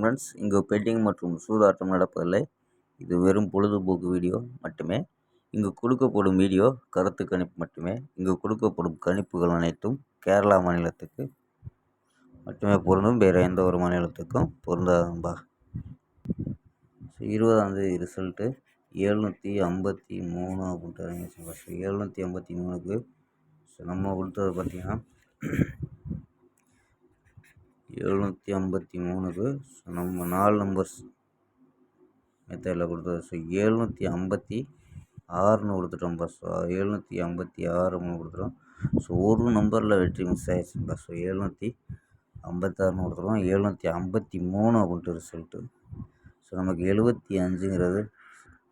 Friends இங்கு bedding மற்றும் சூதாட்டம் நடப்பதில்லை. இது வெறும் பொழுதுபோக்கு வீடியோ மட்டுமே. இங்கு கொடுக்கப்படும் வீடியோ கருத்து கணிப்பு மட்டுமே. இங்கு கொடுக்கப்படும் கணிப்புகள் அனைத்தும் கேரளா மாநிலத்துக்கு மட்டுமே பொருந்தும். வேறு எந்த ஒரு மாநிலத்துக்கும் பொருந்தாதும்பா. ஸோ இருபதாந்தேதி ரிசல்ட்டு ஏழ்நூற்றி ஐம்பத்தி மூணு அப்படின்ட்டு இறங்கிச்சுப்பா ஸோ ஏழ்நூற்றி ஐம்பத்தி மூணுக்கு ஸோ நம்ம கொடுத்தது பார்த்திங்கன்னா எழுநூற்றி ஐம்பத்தி மூணுக்கு ஸோ நம்ம நாலு நம்பர்ஸ் மெத்தடில் கொடுத்தது. ஸோ எழுநூற்றி ஐம்பத்தி ஆறுன்னு கொடுத்துட்டோம்ப்பா ஸோ எழுநூற்றி ஐம்பத்தி ஆறுன்னு கொடுத்துட்டோம். ஸோ ஒரு நம்பரில் வெற்றி மிஸ் ஆயிடுச்சுப்பா ஸோ எழுநூற்றி ஐம்பத்தாறுன்னு கொடுத்துருவோம் எழுநூற்றி ஐம்பத்தி மூணு அப்படின்ட்டு ரிசல்ட்டு ஸோ நமக்கு எழுபத்தி அஞ்சுங்கிறது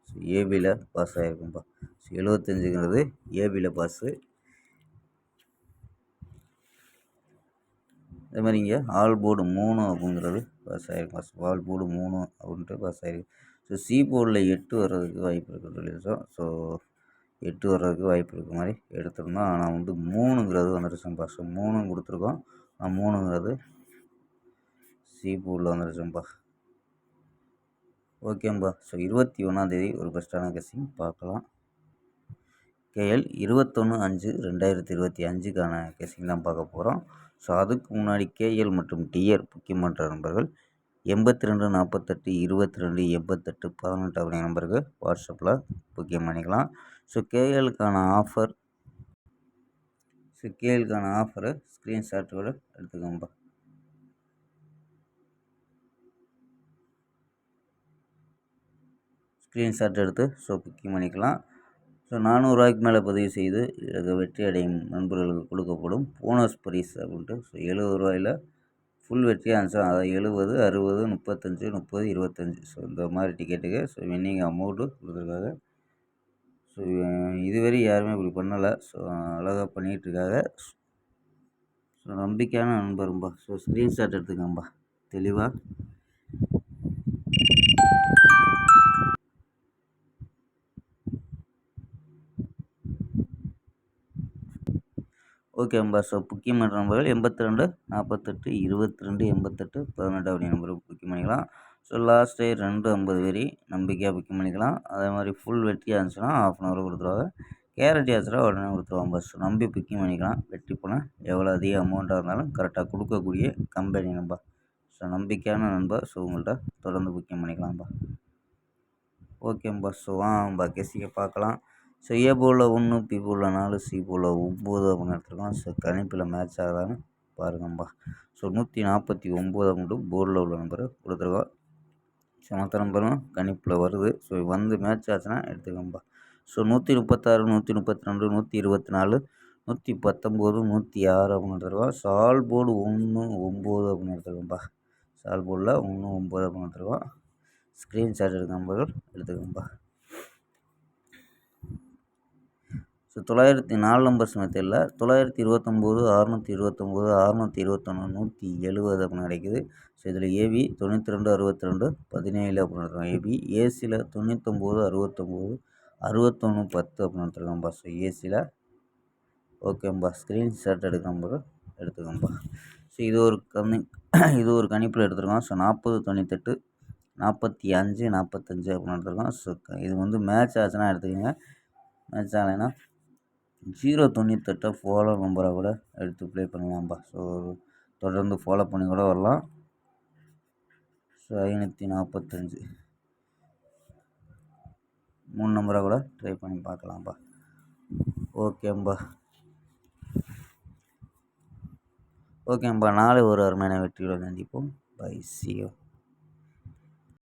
ஸோ ஏபியில் பாஸ் ஆகிருக்கும்ப்பா ஸோ எழுபத்தஞ்சுங்கிறது ஏபியில் பாஸு அதே மாதிரி இங்கே ஆல் போர்டு மூணு அப்படிங்கிறது பாஸ் ஆகிருக்கும் பாஸ் ஆல் போர்டு மூணு அப்படின்ட்டு பாஸ் ஆகிருக்கு ஸோ சி போர்டில் எட்டு வர்றதுக்கு வாய்ப்பு இருக்குன்னு சொல்லியிருக்கோம் ஸோ எட்டு வர்றதுக்கு வாய்ப்பு இருக்க மாதிரி எடுத்திருந்தோம் ஆனால் வந்து மூணுங்கிறது வந்துருச்சுப்பா ஸோ மூணும் கொடுத்துருக்கோம். ஆனால் மூணுங்கிறது சி போர்டில் வந்துருச்சுப்பா ஓகேம்பா ஸோ இருபத்தி ஒன்றாந்தேதி ஒரு பெஸ்ட்டான கெஸ்ஸிங் பார்க்கலாம். கேஎல் இருபத்தொன்று அஞ்சு ரெண்டாயிரத்தி இருபத்தி அஞ்சுக்கான கெஸ்ஸிங் தான் பார்க்க போகிறோம் ஸோ அதுக்கு முன்னாடி கேஎல் மற்றும் டிஆர் முக்கியமன்ற நண்பர்கள் எண்பத்தி ரெண்டு நாற்பத்தெட்டு இருபத்தி ரெண்டு எண்பத்தெட்டு பதினெட்டு அப்படிங்கிற நம்பருக்கு வாட்ஸ்அப்பில் புக்கிங் பண்ணிக்கலாம். ஸோ கேஎலுக்கான ஆஃபர் ஸோ கேஎலுக்கான ஆஃபரை ஸ்க்ரீன்ஷாட்டோடு எடுத்துக்கோங்கப்பா ஸ்க்ரீன்ஷாட் எடுத்து ஸோ புக்கிங் பண்ணிக்கலாம். ஸோ நானூறுரூவாய்க்கு மேலே பதிவு செய்து இதில் வெற்றி அடையும் நண்பர்களுக்கு கொடுக்கப்படும் போனஸ் பரிசு அப்படின்ட்டு ஸோ எழுபது ரூபாயில் ஃபுல் வெற்றி ஆன்சர் அதாவது எழுபது அறுபது முப்பத்தஞ்சு முப்பது இருபத்தஞ்சி. ஸோ இந்த மாதிரி டிக்கெட்டுக்கு ஸோ வின்னிங் அமௌண்ட்டு கொடுத்துருக்காங்க. ஸோ இதுவரை யாருமே இப்படி பண்ணலை. ஸோ அழகாக பண்ணிகிட்ருக்காங்க. ஸோ நம்பிக்கையான நண்பரும்பா. So screenshot எடுத்துக்கம்பா. தெளிவாக ஓகே நம்பர் ஸோ புக்கிங் பண்ணுற நம்பர்கள் எண்பத்தி ரெண்டு நாற்பத்தெட்டு இருபத்தி ரெண்டு எண்பத்தெட்டு பதினெட்டு அப்படி நம்பருக்கு புக்கிங் பண்ணிக்கலாம். ஸோ லாஸ்ட் டே ரெண்டு ஐம்பது வரி நம்பிக்கையாக புக்கிங் பண்ணிக்கலாம். அதே மாதிரி ஃபுல் வெட்டியாக இருந்துச்சுன்னா ஆஃப் அன் ஹவர் கொடுத்துருவாங்க. கேரண்டி ஆச்சுன்னா உடனே கொடுத்துருவாங்க பஸ் நம்பி புக்கிங் பண்ணிக்கலாம். வெற்றி போனால் எவ்வளோ அதிக அமௌண்ட்டாக இருந்தாலும் கரெக்டாக கொடுக்கக்கூடிய கம்பெனி நம்பர் ஸோ நம்பிக்கையான நண்பர் ஸோ உங்கள்கிட்ட தொடர்ந்து புக்கிங் பண்ணிக்கலாம்ப்பா ஓகேம்பா ஸோ வாம்பா கெசிக்க பார்க்கலாம். ஸோ ஏ போலில் ஒன்று பி போலில் நாலு சி போலில் ஒம்பது அப்படின்னு எடுத்துருக்கோம். ஸோ கணிப்பில் மேட்ச் ஆகுதான்னு பாருங்கம்பா ஸோ நூற்றி நாற்பத்தி ஒம்பது மட்டும் போர்டில் உள்ள நம்பரை கொடுத்துருக்கோம். ஸோ மற்ற நம்பரும் கணிப்பில் வருது. ஸோ வந்து மேட்ச் ஆச்சுன்னா எடுத்துக்கோங்கப்பா. ஸோ நூற்றி முப்பத்தாறு நூற்றி முப்பத்தி ரெண்டு நூற்றி இருபத்தி நாலு நூற்றி பத்தொம்போது நூற்றி ஆறு அப்படின்னு எடுத்துருக்கோம். சால் போர்டு ஒன்று ஒம்பது அப்படின்னு எடுத்துருக்கோம்ப்பா சால் போர்டில் ஒன்று ஒம்பது அப்படின்னு எடுத்துருக்கோம். ஸ்க்ரீன்ஷாட் எடுக்க நம்பர்கள் எடுத்துக்கோங்கப்பா. ஸோ தொள்ளாயிரத்தி நாலு நம்பர்ஸ் மெத்தடில் தொள்ளாயிரத்தி இருபத்தொம்போது அறநூற்றி இருபத்தொம்போது அறநூற்றி இருபத்தொன்று நூற்றி எழுபது அப்படின்னு கிடைக்குது. ஸோ இதில் ஏபி தொண்ணூற்றி ரெண்டு அறுபத்தி ரெண்டு பதினேழு அப்படின்னு எடுத்துருக்கோம் ஏபி ஏசியில் தொண்ணூத்தொம்போது அறுபத்தொம்போது அறுபத்தொன்று பத்து அப்படின்னு எடுத்துருக்கோம்பா ஸோ ஏசியில் ஓகேம்பா ஸ்க்ரீன்ஷாட் எடுக்கிறோம்பா எடுத்துக்கோம்பா ஸோ இது ஒரு கணி இது ஒரு கணிப்பில் எடுத்துருக்கோம் ஸோ நாற்பது தொண்ணூத்தெட்டு நாற்பத்தி அஞ்சு நாற்பத்தஞ்சு அப்படின்னு எடுத்துருக்கோம் ஸோ இது வந்து மேட்ச் ஆச்சுன்னா எடுத்துக்கோங்க. மேட்ச் ஆகலைன்னா ஜீரோ தொண்ணூத்தெட்டை ஃபாலோ நம்பரை கூட எடுத்து ப்ளே பண்ணலாம்ப்பா ஸோ தொடர்ந்து ஃபாலோ பண்ணி கூட வரலாம். ஸோ ஐநூற்றி நாற்பத்தஞ்சு மூணு நம்பரை கூட ட்ரை பண்ணி பார்க்கலாம்ப்பா ஓகேம்பா ஓகேம்பா நாளை ஒரு அருமையான வெற்றியுடன் சந்திப்போம். பை சியோ